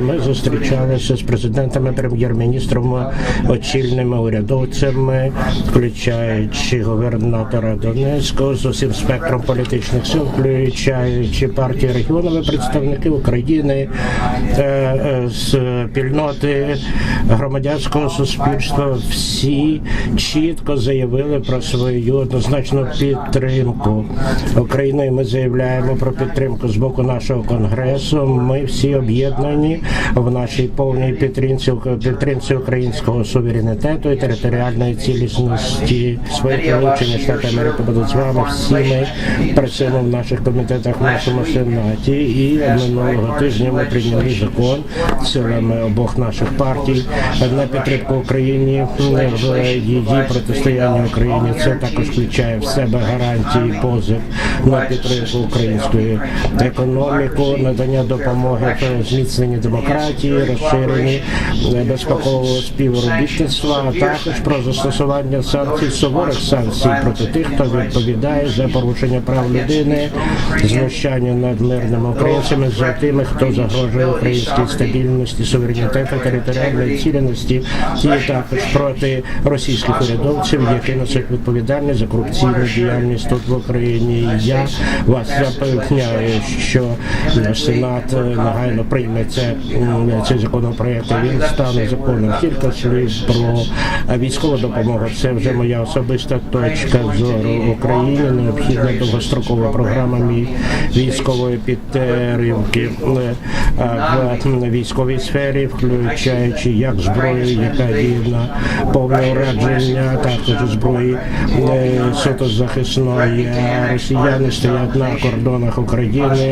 Ми зустрічалися з президентами, прем'єр-міністром, очільними урядовцями, включаючи губернатора Донецького з усім спектром політичних сил, включаючи партії регіонами, представники України, е, е, спільноти громадянського суспільства. Всі чітко заявили про свою однозначну підтримку України. Ми заявляємо про підтримку з боку нашого конгресу. Ми всі об'єднані в нашій повній підтримці підтримці українського суверенітету і територіальної цілісності. Своє получення Штати Америки будуть з вами. Всі ми працюємо в наших комітетах в нашому сенаті. І минулого тижня ми прийняли закон силами обох наших партій на підтримку Україні в її протистоянні Україні. Це також включає в себе гарантії позив на підтримку української економіки, надання допомоги в зміцненні демократії, розширенні безпекового співробітництва, а також про застосування санкцій суворих санкцій проти тих, хто відповідає за порушення прав людини, знущання над мирними українцями, за тими, хто загрожує українській стабільності, суверенітету, територіальної цілісності, і також проти російських урядовців, які несуть відповідальність за корупційну діяльність тут в Україні. Я вас запевняю, що Сенат негайно прийме цей законопроект. Він стане законом. Кілька слів про військову допомогу. Це вже моя особиста точка зору Україні. Необхідна довгострокова програма військової підтримки е, в військовій сфері, включаючи як зброю, яка діє повне ураження, також зброї е, суто захисної. Росіяни стоять на кордонах України.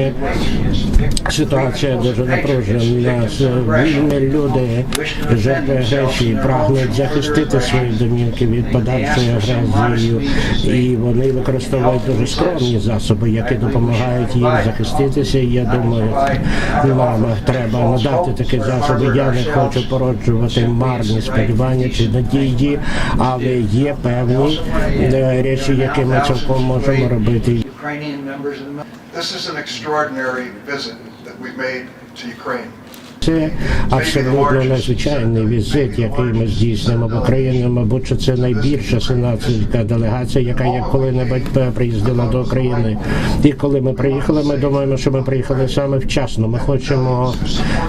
Ситуація дуже напружена. Вільні люди, жертви агресії, прагнуть захистити свої домівки від подальшої агресії, і вони використовують дуже скромні засоби, які допомагають їм захиститися. І я думаю, нам треба надати такі засоби. Я не хочу породжувати марні сподівання чи надії, але є певні е, речі, які ми цілком можемо робити. Ukrainian members of the. This is an extraordinary visit that we've made to Ukraine. Це абсолютно надзвичайний візит, який ми здійснимо в Україну. Мабуть, що це найбільша сенатська делегація, яка як коли-небудь приїздила до України. І коли ми приїхали, ми думаємо, що ми приїхали саме вчасно. Ми хочемо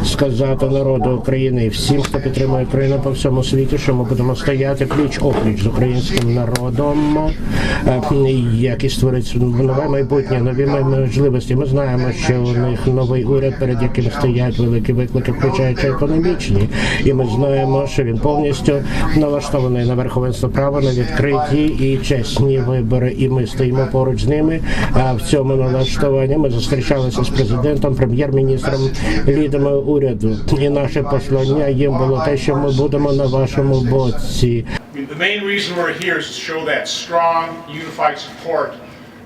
сказати народу України і всім, хто підтримує Україну по всьому світі, що ми будемо стояти пліч опліч з українським народом, е, який створить нове майбутнє, нові можливості. Ми знаємо, що у них новий уряд, перед яким стоять великі виклики, включаючи економічні, і ми знаємо, що він повністю налаштований на верховенство права, на відкриті і чесні вибори. І ми стоїмо поруч з ними. А в цьому налаштуванні ми зустрічалися з президентом, прем'єр-міністром, лідерами уряду. І наше послання їм було те, що ми будемо на вашому боці. The main reason we're here is to show that strong, unified support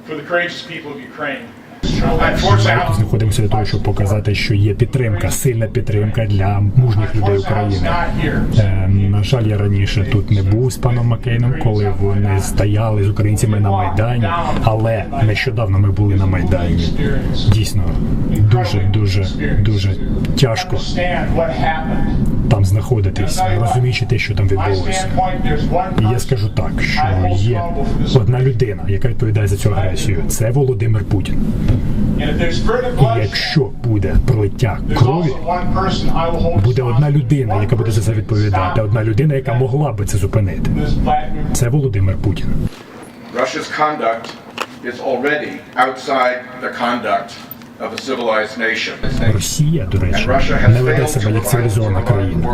for the courageous people of Ukraine. Unfortunately, знаходимося для того, щоб показати, що є підтримка, сильна підтримка для мужніх людей України. Е, На жаль, я раніше тут не був з паном Маккейном, коли вони стояли з українцями на майдані. Але нещодавно ми були на майдані. Дійсно, дуже, дуже, дуже тяжко. Там знаходитись, розуміючи те, що там відбулося. І я скажу так, що є одна людина, яка відповідає за цю агресію. Це Володимир Путін. І якщо буде пролиття крові, буде одна людина, яка буде за це відповідати, одна людина, яка могла би це зупинити. Це Володимир Путін. Russia's conduct is already outside the conduct Росія, до речі, не веде себе як цивілізована країна.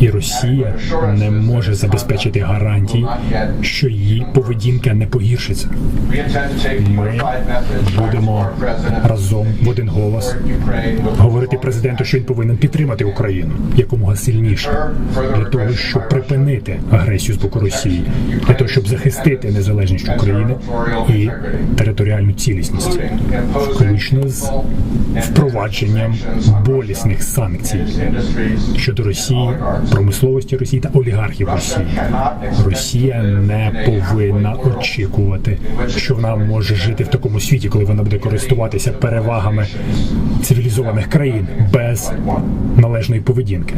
І Росія не може забезпечити гарантій, що її поведінка не погіршиться. Ми будемо разом в один голос говорити президенту, що він повинен підтримати Україну якомога сильніше для того, щоб припинити агресію з боку Росії, для того, щоб захистити незалежність України і територіальну цілісність, включно з впровадженням болісних санкцій щодо Росії, промисловості Росії та олігархів Росії. Росія не повинна очікувати, що вона може жити в такому світі, коли вона буде користуватися перевагами цивілізованих країн без належної поведінки.